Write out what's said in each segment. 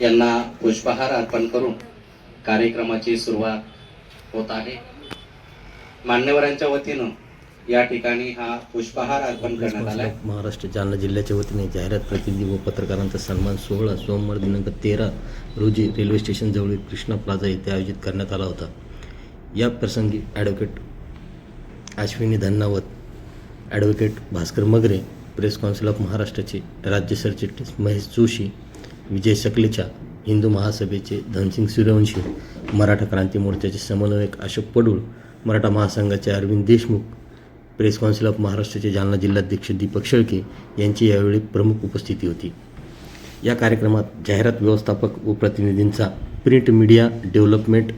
यांना पुष्पहार अर्पण करून कार्यक्रमाची सुरुवात होत आहे. मान्यवरांच्या वतीनं या ठिकाणी हा पुष्पहार अर्पण करण्यात आला आहे महाराष्ट्र जालना जिल्ह्याच्या वतीने जाहिरात प्रतिनिधी व पत्रकारांचा सन्मान सोहळा सोमवार दिनांक तेरा रोजी रेल्वे स्टेशन जवळील कृष्णा प्लाझा येथे आयोजित करण्यात आला होता. या प्रसंगी advocate Ashwini Dhannawat advocate Bhaskar Magare press council of महाराष्ट्राचे राज्य सरचिटणीस महेश जोशी विजय सकलेच्या हिंदू महासभेचे धनसिंग सूर्यवंशी मराठा क्रांती मोर्चाचे समन्वयक अशोक पडूळ मराठा महासंघाचे Arvind Deshmukh press council of महाराष्ट्राचे जालना जिल्हाध्यक्ष दीपक शेळके यांची यावेळी प्रमुख उपस्थिती होती. या कार्यक्रमात जाहिरात व्यवस्थापक व प्रतिनिधींचा print media development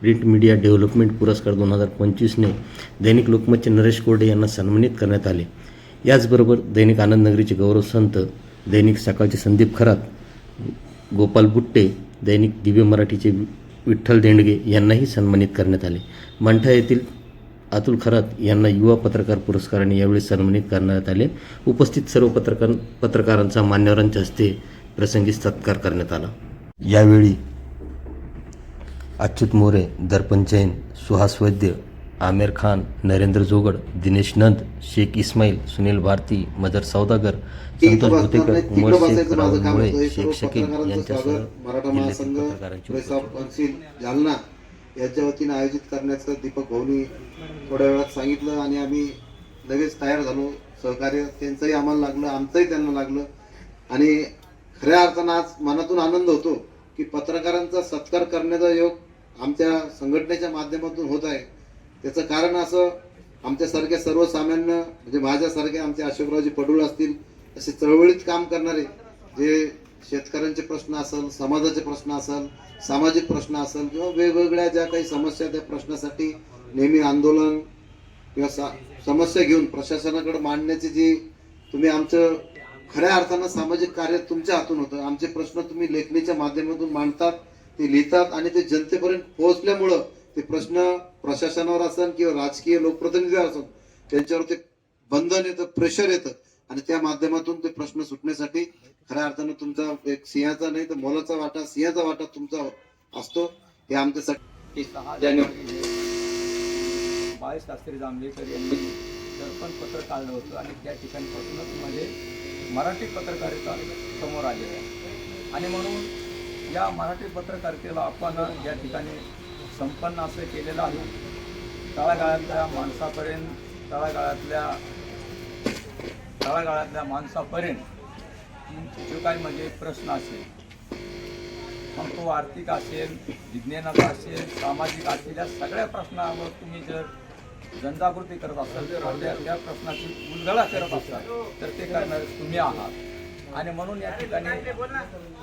print media development पुरस्कार दोन हजार पंचवीसने दैनिक लोकमतचे नरेश कोरडे यांना सन्मानित करण्यात आले. याचबरोबर दैनिक आनंद नगरीचे गौरव संत दैनिक सकाळचे संदीप खरात गोपाल बुट्टे दैनिक दिव्य मराठीचे विठ्ठल देंडगे यांनाही सन्मानित करण्यात आले. मंठा येथील अतुल खरात यांना युवा पत्रकार पुरस्काराने यावेळी सन्मानित करण्यात आले. उपस्थित सर्व पत्रकार पत्रकारांचा मान्यवरांच्या हस्ते प्रसंगी सत्कार करण्यात आला. यावेळी अच्युत मोरे दर्पण जैन सुहास वैद्य आमिर खान नरेंद्र जोगड दिनेश नंद शेख इस्माईल सुनील भारती मदर सौदागर संतोष भुतेकर उमर शेख राहुल मुळे शेख शकील यांच्यासह मराठा महासंघ प्रेस ऑफ काउन्सिल जालना यांच्या वतीने आयोजित करण्याचं दीपक भाऊनी थोड्या वेळात सांगितलं आणि आम्ही लगेच तयार झालो. सहकार्य त्यांचंही आम्हाला लागलं आमचंही त्यांना लागलं. आणि खऱ्या अर्थानं आज मनातून आनंद होतो की पत्रकारांचा सत्कार करण्याचा योग आमच्या संघटनेच्या माध्यमातून होत आहे. त्याचं कारण असं आमच्यासारख्या सर्वसामान्य म्हणजे माझ्यासारखे आमचे अशोकरावजी पडूळ असतील असे चळवळीत काम करणारे जे शेतकऱ्यांचे प्रश्न असेल समाजाचे प्रश्न असेल सामाजिक प्रश्न असेल किंवा वेगवेगळ्या ज्या काही समस्या त्या प्रश्नासाठी नेहमी आंदोलन किंवा सा- समस्या घेऊन प्रशासनाकडे मांडण्याची जी तुम्ही आमचं खऱ्या अर्थानं सामाजिक कार्य तुमच्या हातून होतं. आमचे प्रश्न तुम्ही लेखणीच्या माध्यमातून मांडतात ते लिहितात आणि ते जनतेपर्यंत पोहोचल्यामुळं ते प्रश्न प्रशासनावर असतात किंवा राजकीय लोकप्रतिनिधीवर असतात त्यांच्यावर ते बंधन येतं प्रेशर येतं. आणि त्या माध्यमातून ते प्रश्न सुटण्यासाठी खऱ्या अर्थानं तुमचा एक सिंहाचा नाही तर मोलाचा वाटा सिंहाचा वाटा तुमचा असतो. हे आमच्यासाठी सहा जानेवारी बाळेश शास्त्री जांभेकर यांनी दर्पण पत्र काढलं होतं आणि त्या ठिकाणपासूनच म्हणजे मराठी पत्रकारिता समोर आलेली आहे. आणि म्हणून या मराठी पत्रकारितेला आपण या ठिकाणी संपन्न असं केलेलं आहे. तळागाळातल्या माणसापर्यंत तळागाळातल्या तळागाळातल्या माणसापर्यंत जो काही म्हणजे प्रश्न असेल मग तो आर्थिक असेल विज्ञानाचा असेल सामाजिक असेल या सगळ्या प्रश्नावर तुम्ही जर जनजागृती करत असाल तर त्या प्रश्नाची उलगडा करत असाल तर ते करणार तुम्ही आहात. आणि म्हणून या ठिकाणी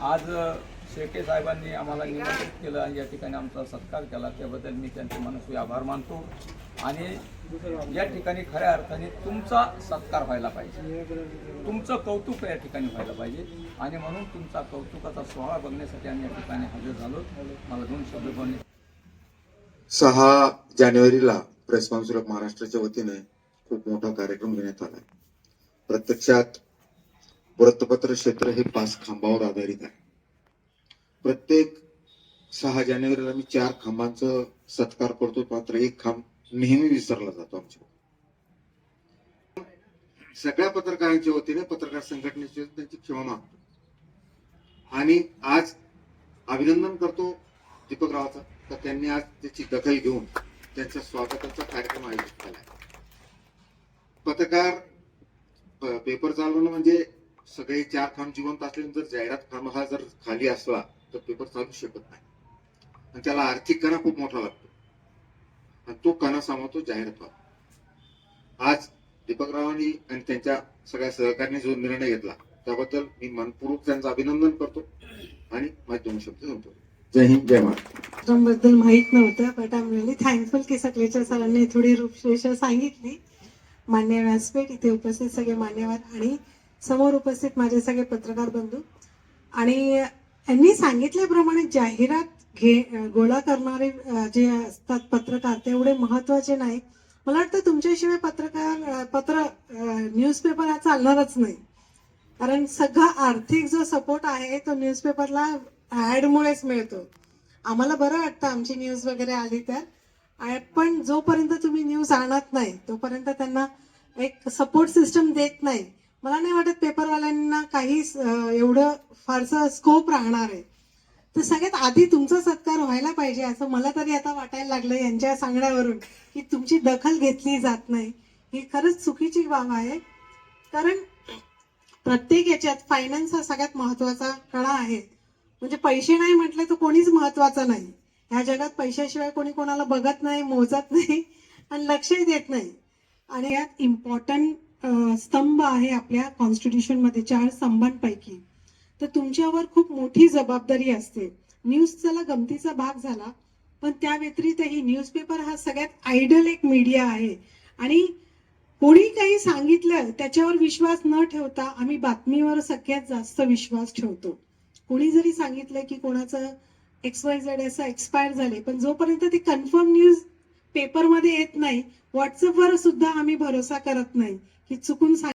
आज शेळके साहेबांनी आम्हाला निमंत्रित केलं. आणि या ठिकाणी आमचा सत्कार केला. त्याबद्दल मी त्यांचे मनस्वी आभार मानतो. आणि या ठिकाणी खऱ्या अर्थाने तुमचा सत्कार व्हायला पाहिजे. तुमचं कौतुक या ठिकाणी व्हायला पाहिजे. आणि म्हणून तुमचा कौतुकाचा सोहळा बघण्यासाठी आम्ही या ठिकाणी हजर झालो. मला दोन शब्द बोलणे. सहा जानेवारीला प्रेस काउन्सिल ऑफ महाराष्ट्राच्या वतीने खूप मोठा कार्यक्रम घेण्यात आला प्रत्यक्षात वृत्तपत्र क्षेत्र हे पाच खांबावर आधारित आहे. प्रत्येक सहा जानेवारीला मी चार खांबांचा सत्कार करतो. मात्र एक खांब नेहमी विसरला जातो आमच्या. सगळ्या पत्रकारांच्या वतीने पत्रकार संघटनेची त्यांची क्षमा मागतो. आणि आज अभिनंदन करतो दीपक रावाचा तर त्यांनी आज त्याची दखल घेऊन त्यांच्या स्वागताचा कार्यक्रम आयोजित केला. पत्रकार पेपर चालवणं म्हणजे सगळे चार खांब जिवंत असले जर जाहिरात खांब हा जर खाली असला तर पेपर चालू शकत नाही. आणि त्याला आर्थिक कणा खूप मोठा लागतो. आणि तो कणा सांभाळतो जाहीर व्हावा आज दीपकरावांनी आणि त्यांच्या सगळ्या सहकार्याने जो निर्णय घेतला त्याबद्दल मी मनपूर्वक त्यांचं अभिनंदन करतो आणि माझे दोन शब्द संपवतो. जय हिंद जय महाराष्ट्र. बद्दल माहीत नव्हतं but I am really thankful की सकलेच्या सरांनी थोडी रूपरेषा सांगितली. मान्य व्यासपीठ इथे उपस्थित सगळे मान्यवर आणि समोर उपस्थित माझे सगळे पत्रकार बंधू. आणि यांनी सांगितल्याप्रमाणे जाहिरात घे गोळा करणारे जे असतात पत्रकार तेवढे महत्त्वाचे नाही मला वाटतं तुमच्याशिवाय पत्रकार पत्र न्यूजपेपर हा चालणारच नाही. कारण सगळा आर्थिक जो सपोर्ट आहे तो न्यूजपेपरला ऍडमुळेच मिळतो. आम्हाला बरं वाटतं आमची न्यूज वगैरे आली तर. पण जोपर्यंत तुम्ही न्यूज आणत नाही तोपर्यंत त्यांना एक सपोर्ट सिस्टम देत नाही. मला नाही वाटत पेपरवाल्यांना काही एवढं फारसं स्कोप राहणार आहे. तर सगळ्यात आधी तुमचा सत्कार व्हायला पाहिजे असं मला तरी आता वाटायला लागलं यांच्या सांगण्यावरून की तुमची दखल घेतली जात नाही. ही खरंच चुकीची बाब आहे. कारण प्रत्येक याच्यात फायनान्स हा सगळ्यात महत्त्वाचा कणा आहे. म्हणजे पैसे नाही म्हटले तर कोणीच महत्वाचं नाही. ह्या जगात पैशाशिवाय कोणी कोणाला बघत नाही मोजत नाही आणि लक्षही देत नाही. आणि यात इम्पॉर्टंट स्तंभ आहे आपल्या कॉन्स्टिट्यूशनमध्ये चार स्तंभांपैकी. तर तुमच्यावर खूप मोठी जबाबदारी असते. न्यूज चला गमतीचा भाग झाला पण त्या व्यतिरिक्तही न्यूजपेपर हा सगळ्यात आयडल एक मीडिया आहे. आणि कोणी काही सांगितलं त्याच्यावर विश्वास न ठेवता आम्ही बातमीवर सगळ्यात जास्त विश्वास ठेवतो. कोणी जरी सांगितलं की कोणाचं एक्स वाय झेड असं एक्सपायर झाले पण जोपर्यंत ते कन्फर्म न्यूज पेपरमध्ये येत नाही. व्हॉट्सअपवर सुद्धा आम्ही भरोसा करत नाही की चुकून सांग